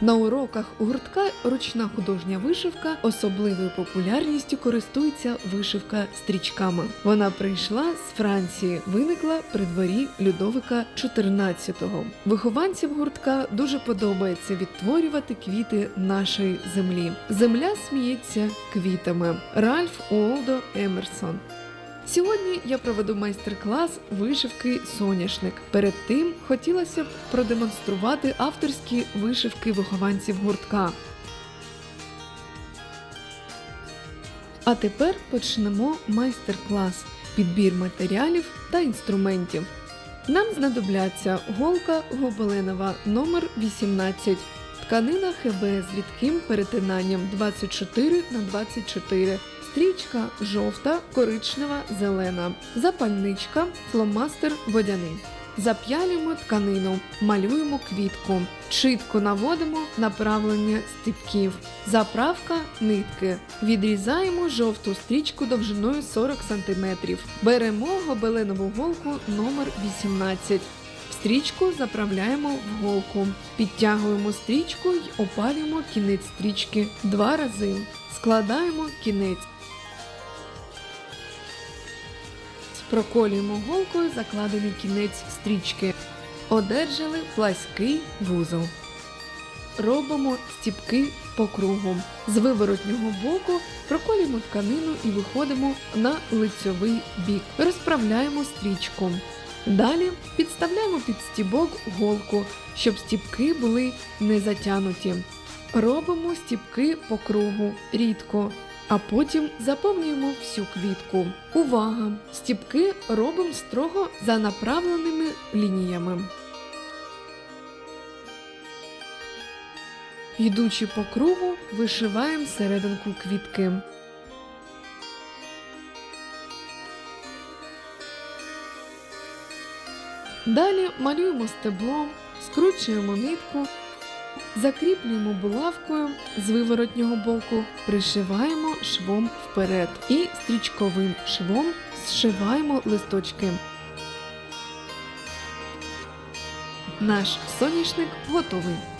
На уроках гуртка ручна художня вишивка особливою популярністю користується вишивка стрічками. Вона прийшла з Франції, виникла при дворі Людовика XIV. Вихованцям гуртка дуже подобається відтворювати квіти нашої землі. Земля сміється квітами. Ральф Уолдо Емерсон. Сьогодні я проведу майстер-клас вишивки соняшник. Перед тим хотілося б продемонструвати авторські вишивки вихованців гуртка. А тепер почнемо майстер-клас, підбір матеріалів та інструментів. Нам знадобляться голка гобеленова номер 18 тканина ХБ з рідким перетинанням 24 на 24 стрічка жовта, коричнева, зелена, запальничка, фломастер водяний. Зап'ялюємо тканину, малюємо квітку, чітко наводимо направлення стіпків, заправка нитки. Відрізаємо жовту стрічку довжиною 40 см. Беремо гобеленову голку номер 18 Стрічку заправляємо в голку, підтягуємо стрічку й опалюємо кінець стрічки два рази. Складаємо кінець. Проколюємо голкою закладений кінець стрічки. Одержали плаский вузол. Робимо стіпки по кругу. З виворотнього боку проколюємо тканину і виходимо на лицьовий бік. Розправляємо стрічку. Далі підставляємо під стібок голку, щоб стібки були не затянуті. Робимо стібки по кругу рідко, а потім заповнюємо всю квітку. Увага! Стібки робимо строго за направленими лініями. Йдучи по кругу, вишиваємо серединку квітки. Далі малюємо стебло, скручуємо нитку, закріплюємо булавкою з виворотнього боку, пришиваємо швом вперед і стрічковим швом зшиваємо листочки. Наш соняшник готовий.